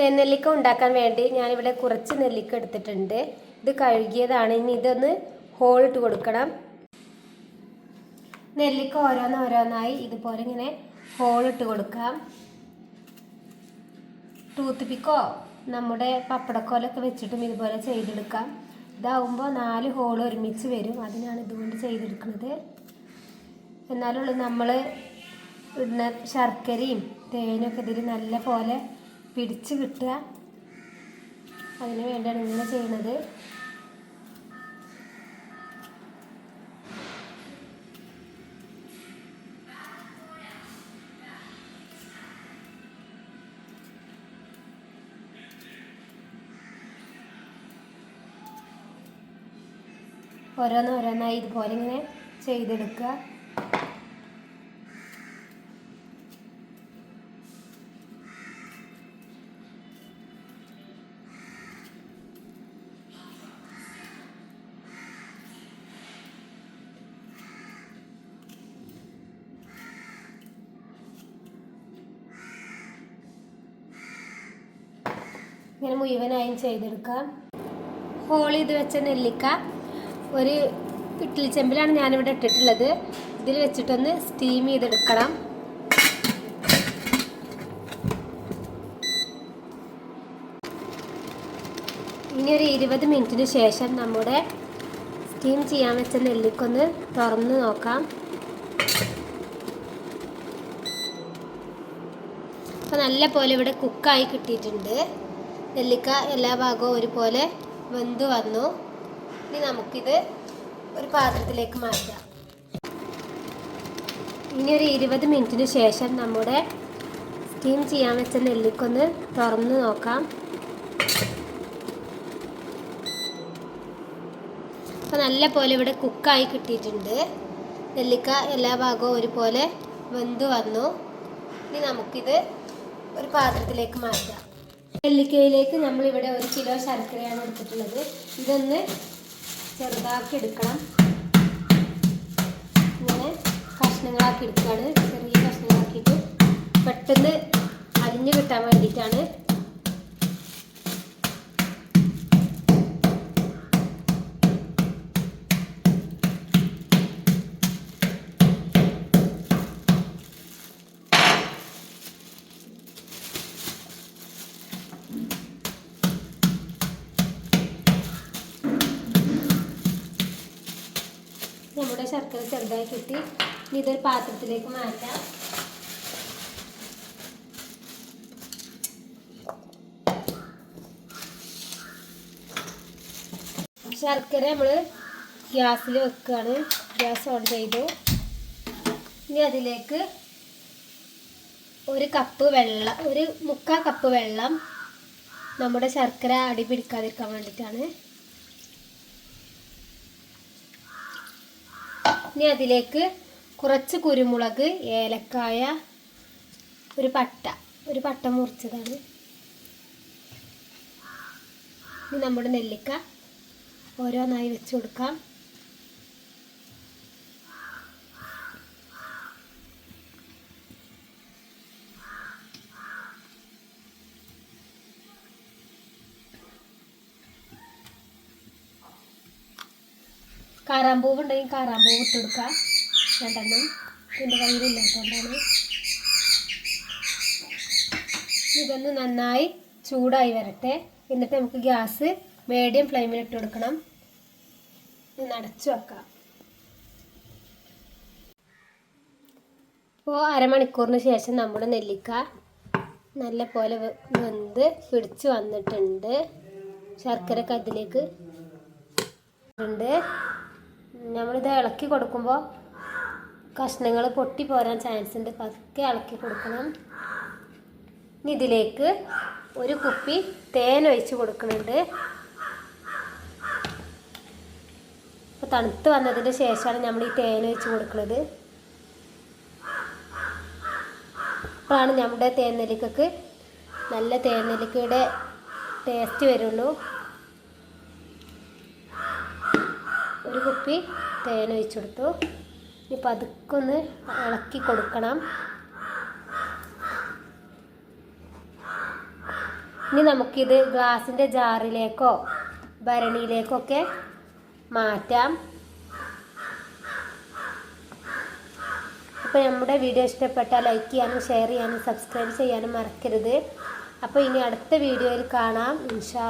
തേനെല്ലിക്ക ഉണ്ടാക്കാൻ വേണ്ടി ഞാനിവിടെ കുറച്ച് നെല്ലിക്ക എടുത്തിട്ടുണ്ട്. ഇത് കഴുകിയതാണ്. ഇനി ഇതൊന്ന് ഹോൾ ഇട്ട് കൊടുക്കണം. നെല്ലിക്ക ഓരോന്ന് ഓരോന്നായി ഇതുപോലെ ഇങ്ങനെ ഹോൾ ഇട്ട് കൊടുക്കാം. ടൂത്ത് പിക്കോ നമ്മുടെ പപ്പടക്കോലൊക്കെ വെച്ചിട്ടും ഇതുപോലെ ചെയ്തെടുക്കാം. ഇതാവുമ്പോൾ നാല് ഹോൾ ഒരുമിച്ച് വരും. അതിനാണ് ഇതുകൊണ്ട് ചെയ്തെടുക്കുന്നത്. എന്നാലുള്ളൂ നമ്മൾ ഇടുന്ന ശർക്കരയും തേനൊക്കെ ഇതിൽ നല്ല പോലെ പിടിച്ച് കിട്ടുക. അതിന് വേണ്ടിയാണ് ഇങ്ങനെ ചെയ്യുന്നത് ഓരോന്ന് ഓരോന്നായി ഇതുപോലെ ഇങ്ങനെ ചെയ്തെടുക്കുക. ഇങ്ങനെ മുഴുവനായും ചെയ്തെടുക്കാം ഹോൾ ചെയ്ത് വെച്ച നെല്ലിക്ക ഒരു ഇഡ്ഡലി ചെമ്പിലാണ് ഞാനിവിടെ ഇട്ടിട്ടുള്ളത്. ഇതിൽ വെച്ചിട്ടൊന്ന് സ്റ്റീം ചെയ്തെടുക്കണം. ഇനി ഒരു ഇരുപത് മിനിറ്റിന് ശേഷം നമ്മുടെ സ്റ്റീം ചെയ്യാൻ വെച്ച നെല്ലിക്കൊന്ന് തുറന്ന് നോക്കാം. അപ്പോൾ നല്ല പോലെ ഇവിടെ കുക്കായി കിട്ടിയിട്ടുണ്ട്. നെല്ലിക്ക എല്ലാ ഭാഗവും ഒരുപോലെ വെന്ത് വന്നു. ഇനി നമുക്കിത് ഒരു പാത്രത്തിലേക്ക് മാറ്റാം. ഇനി ഒരു ഇരുപത് മിനിറ്റിന് ശേഷം നമ്മുടെ സ്റ്റീം ചെയ്യാൻ വെച്ച നെല്ലിക്കൊന്ന് തുറന്ന് നോക്കാം. അപ്പോൾ നല്ല പോലെ ഇവിടെ കുക്കായി കിട്ടിയിട്ടുണ്ട്. നെല്ലിക്ക എല്ലാ ഭാഗവും ഒരുപോലെ വെന്ത് വന്നു. ഇനി നമുക്കിത് ഒരു പാത്രത്തിലേക്ക് മാറ്റാം. നെല്ലിക്കയിലേക്ക് നമ്മളിവിടെ ഒരു കിലോ ശർക്കരയാണ് എടുത്തിട്ടുള്ളത്. ഇതൊന്ന് ചെറുതാക്കി എടുക്കണം. ഇങ്ങനെ കഷ്ണങ്ങളാക്കി എടുക്കുകയാണ്. ചെറിയ കഷ്ണങ്ങളാക്കിയിട്ട് പെട്ടെന്ന് അരിഞ്ഞു കിട്ടാൻ വേണ്ടിയിട്ടാണ് നമ്മുടെ ശർക്കര ചെറുതായി കിട്ടി. ഇതൊരു പാത്രത്തിലേക്ക് മാറ്റാം. ശർക്കര നമ്മൾ ഗ്യാസിൽ വെക്കുകയാണ് ഗ്യാസ് ഓൺ ചെയ്തു. ഇനി അതിലേക്ക് ഒരു കപ്പ് വെള്ളം ഒരു മുക്കാൽ കപ്പ് വെള്ളം നമ്മുടെ ശർക്കര അടി പിടിക്കാതിരിക്കാൻ വേണ്ടിയിട്ടാണ്. ഇനി അതിലേക്ക് കുറച്ച് കുരുമുളക് ഏലക്കായ ഒരു പട്ട. ഒരു പട്ട മുറിച്ചതാണ്. ഇനി നമ്മുടെ നെല്ലിക്ക ഓരോന്നായി വെച്ച് കൊടുക്കാം. കാറാമ്പൂവ് ഉണ്ടെങ്കിൽ കാറാമ്പൂവ് ഇട്ട് കൊടുക്കുക രണ്ടെണ്ണം എന്റെ കയ്യിലില്ലാത്തതുകൊണ്ടാണ് ഇതൊന്ന് നന്നായി ചൂടായി വരട്ടെ. എന്നിട്ട് നമുക്ക് ഗ്യാസ് മീഡിയം ഫ്ലെയിമിൽ ഇട്ട് കൊടുക്കണം. നടച്ചു വെക്കാം. ഇപ്പോൾ അരമണിക്കൂറിന് ശേഷം നമ്മുടെ നെല്ലിക്ക നല്ല പോലെ വെന്ത് പിടിച്ച് വന്നിട്ടുണ്ട്. ശർക്കരക്ക് അതിലേക്ക് ഉണ്ട് നമ്മളിത് ഇളക്കി കൊടുക്കുമ്പോൾ കഷ്ണങ്ങൾ പൊട്ടി പോരാൻ ചാൻസ് ഉണ്ട്. പതുക്കെ ഇളക്കി കൊടുക്കണം. ഇനി ഇതിലേക്ക് ഒരു കുപ്പി തേൻ ഒഴിച്ച് കൊടുക്കുന്നുണ്ട്. അപ്പോൾ തണുത്ത് വന്നതിന് ശേഷമാണ് നമ്മൾ ഈ തേൻ ഒഴിച്ച് കൊടുക്കുന്നത്. അപ്പോഴാണ് നമ്മുടെ തേനെല്ലിക്കക്ക് നല്ല തേനെല്ലിക്കയുടെ ടേസ്റ്റ് വരുള്ളൂ. ഒരു കുപ്പി തേൻ ഒഴിച്ചു കൊടുത്തു. ഇനി പതുക്കെ ഒന്ന് ഇളക്കി കൊടുക്കണം. ഇനി നമുക്കിത് ഗ്ലാസിന്റെ ജാറിലേക്കോ ഭരണിയിലേക്കൊക്കെ മാറ്റാം. അപ്പോൾ നമ്മുടെ വീഡിയോ ഇഷ്ടപ്പെട്ടാൽ ലൈക്ക് ചെയ്യാനും ഷെയർ ചെയ്യാനും സബ്സ്ക്രൈബ് ചെയ്യാനും മറക്കരുത്. അപ്പോൾ ഇനി അടുത്ത വീഡിയോയിൽ കാണാം. ഇൻഷാ